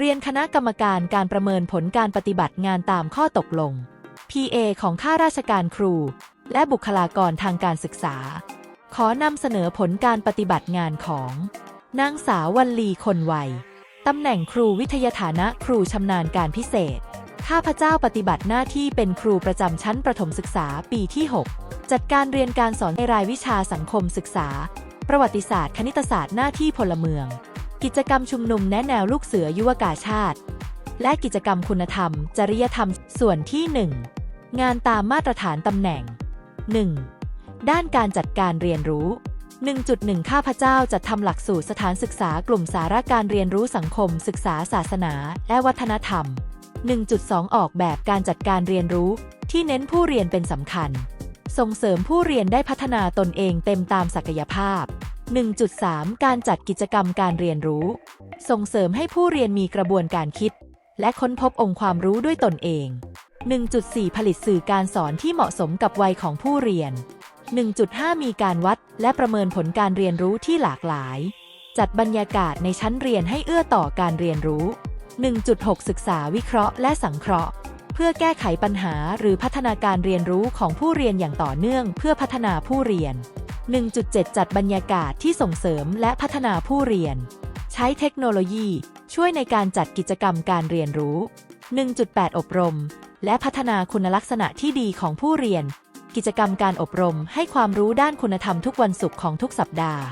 เรียนคณะกรรมการการประเมินผลการปฏิบัติงานตามข้อตกลง PA ของข้าราชการครู และบุคลากรทางการศึกษา ขอนำเสนอผลการปฏิบัติงานของนางสาววัลลีคนวัยตำแหน่งครูวิทยาฐานะครูชำนาญการพิเศษ ข้าพเจ้าปฏิบัติหน้าที่เป็นครูประจำชั้นประถมศึกษาปีที่ 6 จัดการเรียนการสอนในรายวิชาสังคมศึกษา ประวัติศาสตร์ คณิตศาสตร์หน้าที่พลเมือง กิจกรรมชุมนุมแนะแนวลูกเสือยุวกาชาติ และกิจกรรมคุณธรรม จริยธรรมส่วนที่ 1 งานตามมาตรฐานตำแหน่ง 1. ด้านการจัดการเรียนรู้ 1.1 ข้าพเจ้าจัดทำหลักสูตรสถานศึกษากลุ่มสาระการเรียนรู้สังคม ศึกษาศาสนา และวัฒนธรรม 1.2 ออกแบบการจัดการเรียนรู้ ที่เน้นผู้เรียนเป็นสำคัญ ส่งเสริมผู้เรียนได้พัฒนาตนเองเต็มตามศักยภาพ 1.3 การจัดกิจกรรมการเรียนรู้ ส่งเสริมให้ผู้เรียนมีกระบวนการคิด และค้นพบองค์ความรู้ด้วยตนเอง 1.4 ผลิตสื่อการสอนที่เหมาะสมกับวัยของผู้เรียน 1.5 มีการวัดและประเมินผลการเรียนรู้ที่หลากหลาย จัดบรรยากาศในชั้นเรียนให้เอื้อต่อการเรียนรู้ 1.6 ศึกษาวิเคราะห์และสังเคราะห์ เพื่อแก้ไขปัญหาหรือพัฒนาการเรียนรู้ของผู้เรียนอย่างต่อเนื่องเพื่อพัฒนาผู้เรียน 1.7 จัดบรรยากาศที่ส่งเสริมและพัฒนาผู้เรียน ใช้เทคโนโลยีช่วยในการจัดกิจกรรมการเรียนรู้ 1.8 อบรม และพัฒนาคุณลักษณะที่ดีของผู้เรียน กิจกรรมการอบรมให้ความรู้ด้านคุณธรรมทุกวันศุกร์ของทุกสัปดาห์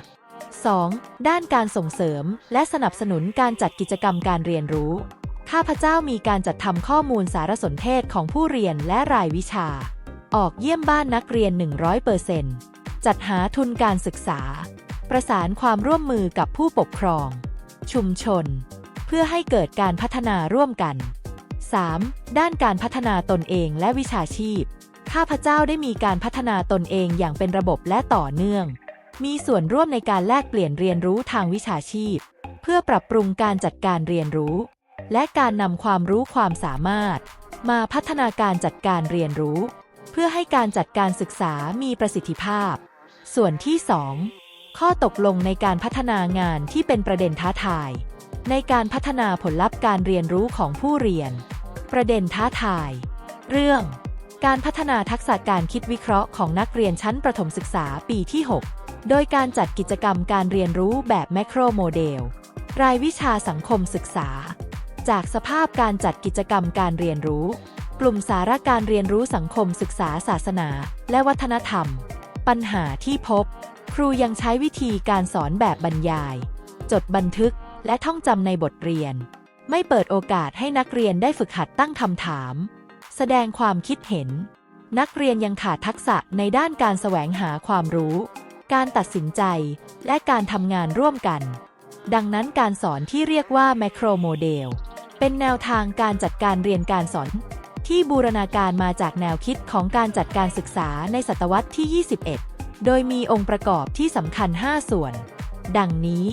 2. ด้านการส่งเสริมและสนับสนุนการจัดกิจกรรมการเรียนรู้ ข้าพเจ้ามีการจัดทำข้อมูลสารสนเทศของผู้เรียนและรายวิชา ออกเยี่ยมบ้านนักเรียน 100% จัดหาทุนการศึกษา ประสานความร่วมมือกับผู้ปกครอง ชุมชน เพื่อให้เกิดการพัฒนาร่วมกัน 3. ด้านการพัฒนาตนเองและวิชาชีพ ข้าพเจ้าได้มีการพัฒนาตนเองอย่างเป็นระบบและต่อเนื่อง มีส่วนร่วมในการแลกเปลี่ยนเรียนรู้ทางวิชาชีพ เพื่อปรับปรุงการจัดการเรียนรู้ และการนำความรู้ความสามารถ มาพัฒนาการจัดการเรียนรู้ เพื่อให้การจัดการศึกษามีประสิทธิภาพ ส่วนที่ 2 ข้อตกลงในการพัฒนางานที่เป็นประเด็นท้าทาย ในการพัฒนาผลลัพธ์การเรียนรู้ของผู้เรียน ประเด็นท้าทาย เรื่อง การพัฒนาทักษะการคิดวิเคราะห์ของนักเรียนชั้นประถมศึกษาปีที่ 6 โดยการจัดกิจกรรมการเรียนรู้แบบแมโครโมเดล รายวิชาสังคมศึกษา จากสภาพการจัดกิจกรรมการเรียนรู้ กลุ่มสาระการเรียนรู้สังคมศึกษาศาสนา และวัฒนธรรม ปัญหาที่พบ ครูยังใช้วิธีการสอนแบบบรรยาย จดบันทึกและท่องจำในบทเรียน ไม่เปิดโอกาสให้นักเรียนได้ฝึกหัดตั้งคำถาม แสดงความคิดเห็น นักเรียนยังขาดทักษะในด้านการแสวงหาความรู้ การตัดสินใจ และการทำงานร่วมกัน ดังนั้นการสอนที่เรียกว่าแมโครโมเดลเป็นแนวทางการจัดการเรียนการสอน ที่บูรณาการมาจากแนวคิดของการจัดการศึกษาในศตวรรษที่ 21 โดยมีองค์ประกอบที่สำคัญ 5 ส่วน ดังนี้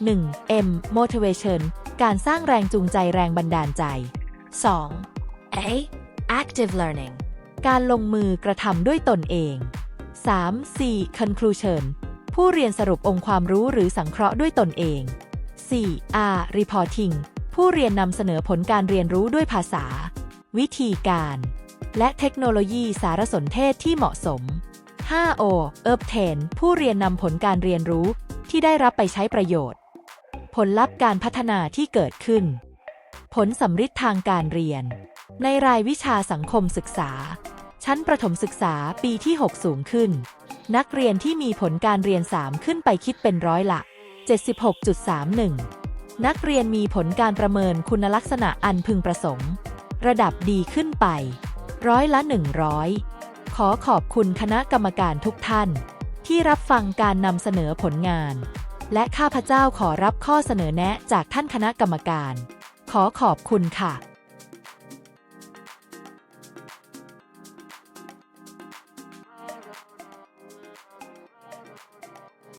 1. M motivation การสร้างแรงจูงใจแรงบันดาลใจ 2. A. Active learning. การลงมือกระทำด้วยตนเอง 3. C conclusion ผู้เรียนสรุปองค์ความรู้หรือสังเคราะห์ด้วยตนเอง 4. R reporting ผู้เรียนนำเสนอผลการเรียนรู้ด้วยภาษา วิธีการ และเทคโนโลยีสารสนเทศที่เหมาะสม 5O obtain ผู้เรียนนำผลการเรียนรู้ที่ได้รับไปใช้ประโยชน์ ผลลัพธ์การพัฒนาที่เกิดขึ้น ผลสำฤทธิ์ทางการเรียน ในรายวิชาสังคมศึกษา ชั้นประถมศึกษาปีที่ 6 สูงขึ้น นักเรียนที่มีผลการเรียน 3 ขึ้นไปคิดเป็นร้อยละ 76.31 นักเรียนมีผลการประเมินคุณลักษณะอันพึงประสงค์ ระดับดีขึ้นไป ร้อยละ 100 ขอขอบคุณคณะกรรมการทุกท่าน ที่รับฟังการนำเสนอผลงาน และข้าพเจ้าขอรับข้อเสนอแนะจากท่านคณะกรรมการ ขอขอบคุณค่ะ